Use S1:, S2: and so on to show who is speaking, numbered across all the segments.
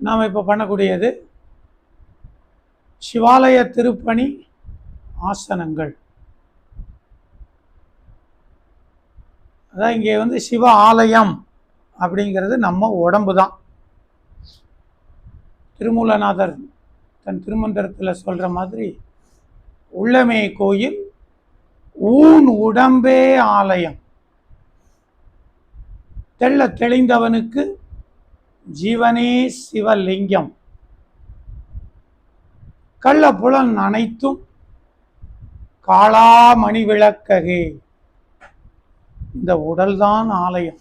S1: நாம் இப்போ பண்ணக்கூடியது சிவாலய திருப்பணி ஆசனங்கள். அதான் இங்கே வந்து சிவ ஆலயம் அப்படிங்கிறது நம்ம உடம்பு தான் திருமூலநாதர் தன் திருமந்திரத்தில் சொல்கிற மாதிரி உள்ளமே கோயில் ஊன் உடம்பே ஆலயம். தெள்ள தெளிந்தவனுக்கு ஜீவனே சிவலிங்கம். கள்ளப்புலன் அனைத்தும் காளாமணி விளக்ககே. இந்த உடல்தான் ஆலயம்.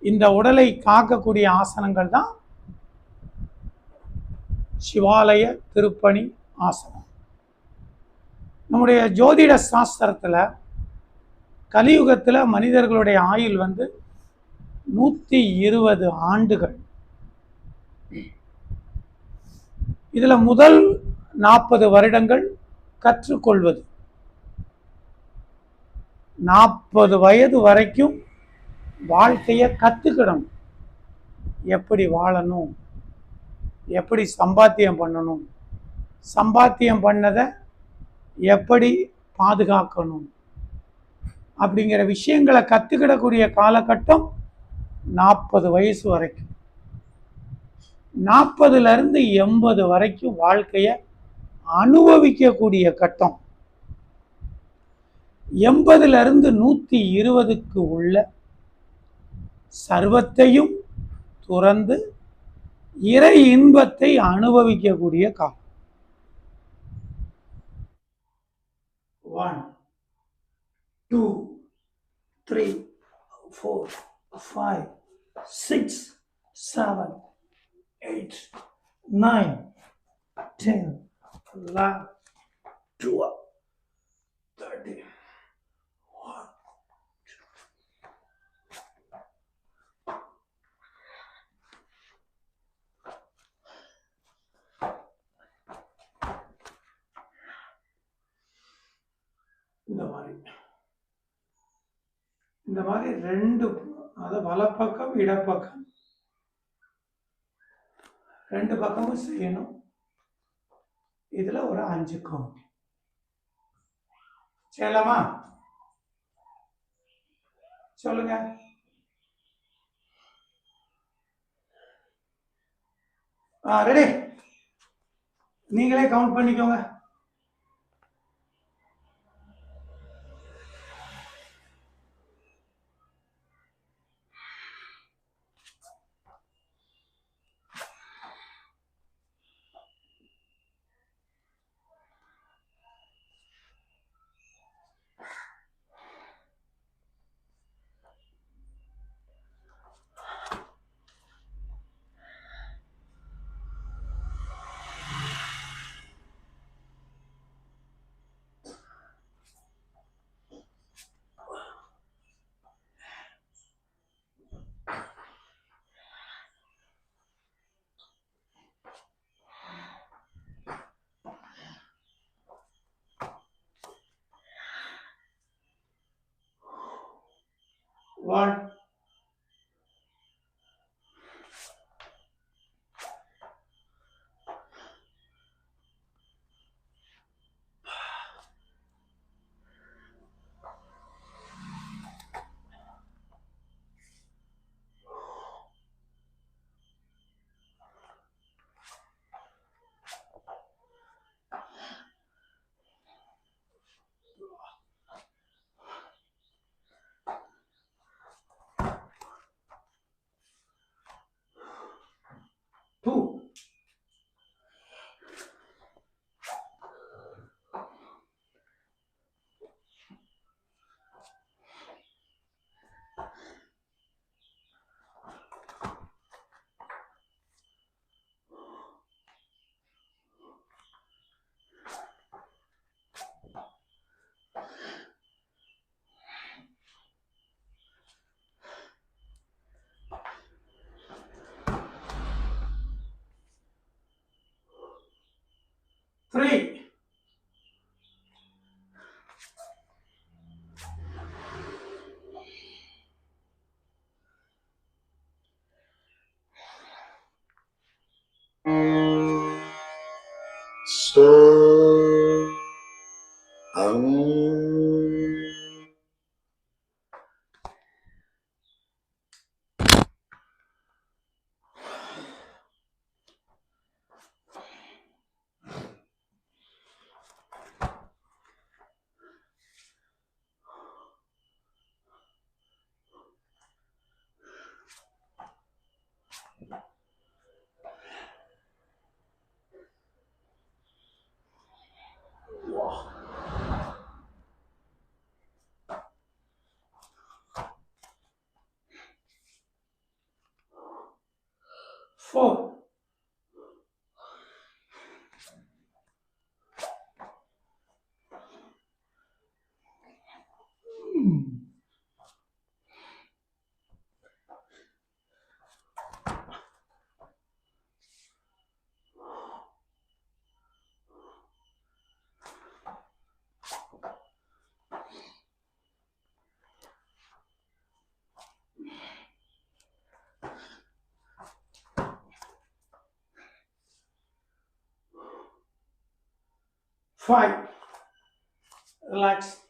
S1: இந்த உடலை காக்கக்கூடிய ஆசனங்கள் தான் சிவாலய திருப்பணி ஆசனம். நம்முடைய ஜோதிட சாஸ்திரத்தில் கலியுகத்தில் மனிதர்களுடைய ஆயுள் வந்து நூற்றி இருபது ஆண்டுகள். இதில் முதல் நாற்பது வருடங்கள் கற்றுக்கொள்வது. நாற்பது வயது வரைக்கும் வாழ்க்கையை கற்றுக்கிடணும் எப்படி வாழணும்? எப்படி சம்பாத்தியம் பண்ணணும்? சம்பாத்தியம் பண்ணதை எப்படி பாதுகாக்கணும்? அப்படிங்கிற விஷயங்களை கற்றுக்கிடக்கூடிய காலகட்டம் நாற்பது வயசு வரைக்கும். நாற்பதுலேருந்து எண்பது வரைக்கும் வாழ்க்கையை அனுபவிக்கக்கூடிய கட்டம். எண்பதுலேருந்து நூற்றி இருபதுக்கு உள்ள சர்வத்தையும் துறந்து இறை இன்பத்தை அனுபவிக்கக்கூடிய காலம். One two three four five six seven eight nine ten eleven twelve thirteen one இந்த மாதிரி இந்த மாதிரி ரெண்டு அது வலப்பக்கம் இடப்பக்கம். ரெண்டு பக்கமும் செய்யணும். இதுல ஒரு அஞ்சு கவுண்ட் செய்யலாமா? சொல்லுங்க. ஆ ரெடி நீங்களே கவுண்ட் பண்ணிக்கோங்க. what Three.
S2: 4
S1: 음. Fine. Relax.